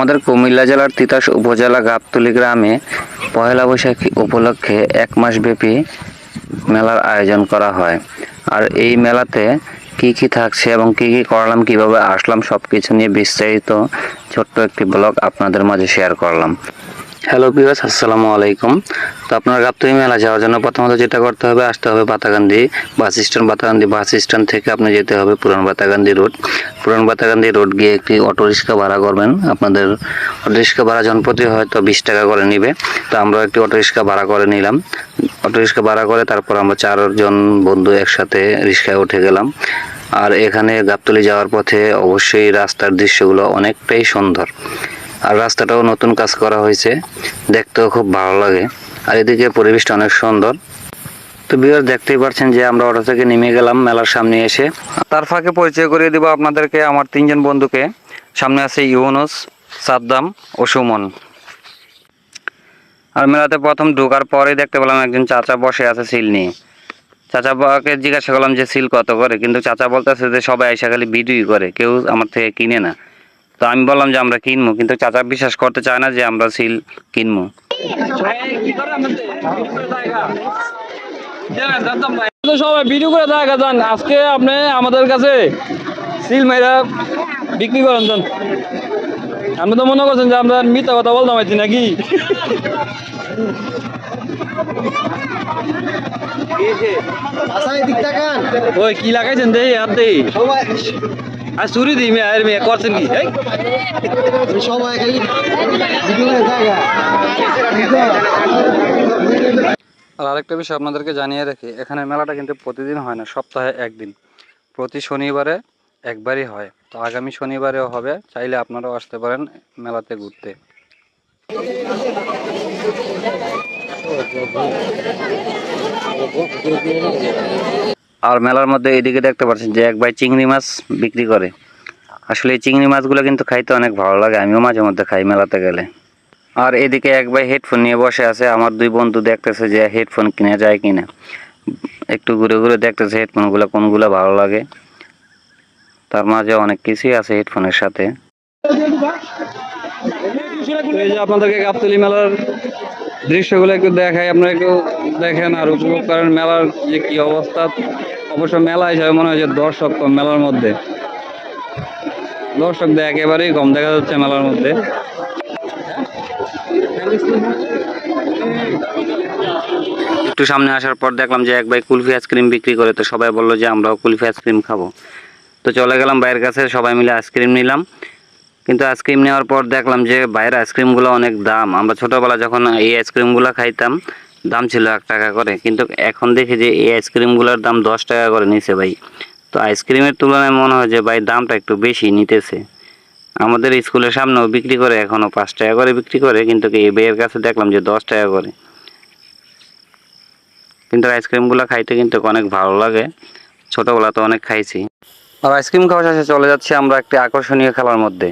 আমাদের কুমিল্লা জেলার তিতাস উপজেলা গাবতলি গ্রামে পহেলা বৈশাখী উপলক্ষে এক মাস ব্যাপী মেলার আয়োজন করা হয়। আর এই মেলাতে কি কি থাকছে এবং কি কি করলাম, কীভাবে আসলাম সব কিছু নিয়ে বিস্তারিত ছোট্ট একটি ব্লগ আপনাদের মাঝে শেয়ার করলাম। হ্যালো বিবাস আসসালামু আলাইকুম। তো আপনার গাবতলী মেলা যাওয়ার জন্য প্রথমত যেটা করতে হবে, আসতে হবে Batakandi bus stand. Batakandi bus stand থেকে আপনি যেতে হবে পুরান বাতাকান্দি রোড। পুরান বাতাকান্দি রোড গিয়ে একটি অটো রিক্সা ভাড়া করবেন। আপনাদের অটো রিক্সা ভাড়া জনপ্রতি হয়তো বিশ টাকা করে নিবে। তো আমরা একটি অটো রিক্সা ভাড়া করে নিলাম। অটো রিক্সা ভাড়া করে তারপর আমরা চারজন বন্ধু একসাথে রিক্সায় উঠে গেলাম। আর এখানে গাবতলি যাওয়ার পথে অবশ্যই রাস্তার দৃশ্যগুলো অনেকটাই সুন্দর। আর রাস্তাটাও নতুন কাজ করা হয়েছে। দেখতেও খুব ভালো লাগে। আর এদিকে পরিবেশটা অনেক সুন্দর। তো বিয়ার দেখতেই পাচ্ছেন যে আমরা অটো থেকে নেমে গেলাম মেলার সামনে এসে। তার ফাঁকে পরিচয় করিয়ে দিব আপনাদেরকে, আমার তিনজন বন্ধুকে। সামনে আছে ইউনুস, সাদ্দাম ও সুমন। আর মেলাতে প্রথম ঢোকার পরেই দেখতে পেলাম একজন চাচা বসে আছে সিল নিয়ে। চাচা বাবাকে জিজ্ঞাসা করলাম যে, সিল কত করে? কিন্তু চাচা বলতেছে যে, সবাই আইসা খালি ভিডিওই করে। কেউ আমার থেকে কিনে না। তো আমি বললাম যে আমরা কিনবো কিন্তু চাচা বিশ্বাস করতে চায় না যে আমরা সিল কিনবো। তো সবাই ভিডিও করে দেখা যান আজকে আপনি আমাদের কাছে সিল মাইরা বিক্রি করেন যান। আপনি তো মনে করছেন যে আমরা মিথ্যা কথা বলতাম আছি নাকি? আসাই দিক তাকান। ওই কি লাগাইছেন দেই আর দেই? সবাই আর চুরি দিই মেয়ে আর মেয়ে, করছেন কি? আর আরেকটা বিষয় আপনাদেরকে জানিয়ে রাখি, এখানে মেলাটা কিন্তু প্রতিদিন হয় না, সপ্তাহে একদিন। প্রতি শনিবারে একবারই হয়। তো আগামী শনিবারেও হবে, চাইলে আপনারাও আসতে পারেন মেলাতে ঘুরতে। আর মেলার মধ্যে এদিকে দেখতে পাচ্ছেন যে এক ভাই চিংড়ি মাছ বিক্রি করে। আসলে এই চিংড়ি মাছগুলো কিন্তু খাইতে অনেক ভালো লাগে, আমিও মাঝে মধ্যে খাই মেলাতে গেলে। আর এদিকে এক ভাই হেডফোন নিয়ে বসে আছে, আমার দুই বন্ধু দেখতেছে যে হেডফোন কিনে যায় কিনা। একটু ঘুরে ঘুরে দেখতেছে হেডফোনগুলো কোনগুলো ভালো লাগে। তার মাঝে অনেক কিছুই আছে হেডফোনের সাথে। আপনাদেরকে গাবতলি মেলার দৃশ্যগুলো একটু দেখাই, আপনারা একটু দেখেন আর উপভোগ করেন মেলার যে কি অবস্থা। অবশ্য মেলা হিসাবে মনে হয় যে দর্শক কম মেলার মধ্যে। দর্শক দিয়ে একেবারেই কম দেখা যাচ্ছে মেলার মধ্যে। একটু সামনে আসার পর দেখলাম যে এক ভাই কুলফি আইসক্রিম বিক্রি করে, তো সবাই বলল যে আমরাও কুলফি আইসক্রিম খাব। তো চলে গেলাম ভাইয়ের কাছে, সবাই মিলে আইসক্রিম নিলাম। কিন্তু আইসক্রিম নেওয়ার পর দেখলাম যে বাইরের আইসক্রিমগুলো অনেক দাম। আমরা ছোটোবেলা যখন এই আইসক্রিমগুলো খাইতাম, দাম ছিল এক টাকা করে। কিন্তু এখন দেখি যে এই আইসক্রিমগুলোর দাম দশ টাকা করে নিছে ভাই। তো আইসক্রিমের তুলনায় মনে হয় যে ভাই দামটা একটু বেশি নিতেছে। আমাদের স্কুলের সামনেও বিক্রি করে এখনও পাঁচ টাকা করে বিক্রি করে, কিন্তু এই ভাইয়ের কাছে দেখলাম যে দশ টাকা করে। কিন্তু আইসক্রিমগুলো খাইতে কিন্তু অনেক ভালো লাগে। ছোটোবেলা তো অনেক খাইছি। আর আইসক্রিম খাওয়া শেষে চলে যাচ্ছে আমরা একটি আকর্ষণীয় খেলার মধ্যে।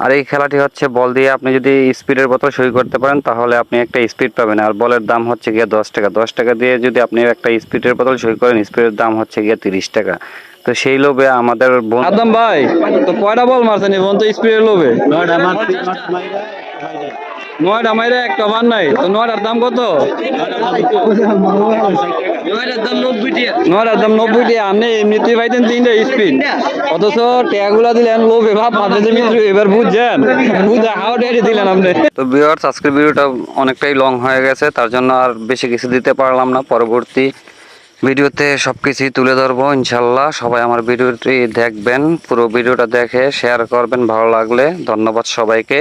আর এই খেলাটি হচ্ছে বল দিয়ে আপনি যদি স্পিডের বোতল সই করতে পারেন তাহলে আপনি একটা স্পিড পাবেন। আর বলের দাম হচ্ছে গিয়ে দশ টাকা। দশ টাকা দিয়ে যদি আপনি একটা স্পিডের বোতল সই করেন স্পিডের দাম হচ্ছে গিয়ে তিরিশ টাকা। তো সেই লোভে আমাদের আদম ভাই তো কয়টা বল মারছেন স্পিডের লোভে? নয়টা মাইরে একটা মান নাই তো নয়টার দাম কত? নয়টার দাম নব্বই টাকা আপনি এমনিতেই পাইতেন তিনটা স্পিড। অথচ ট্যাগুলা দিলেন লোভে ভাব ভাবতে যে মিত্র এবার বুঝছেন? বুঝে হাও দিলেন আপনি? তো ভিউয়ার্স আজকের ভিডিওটা অনেকটাই লং হয়ে গেছে তার জন্য আর বেশি কিছু দিতে পারলাম না। পরবর্তী ভিডিওতে সব কিছুই তুলে ধরবো ইনশাল্লাহ। সবাই আমার ভিডিওটি দেখবেন পুরো ভিডিওটা দেখে শেয়ার করবেন ভালো লাগলে। ধন্যবাদ সবাইকে।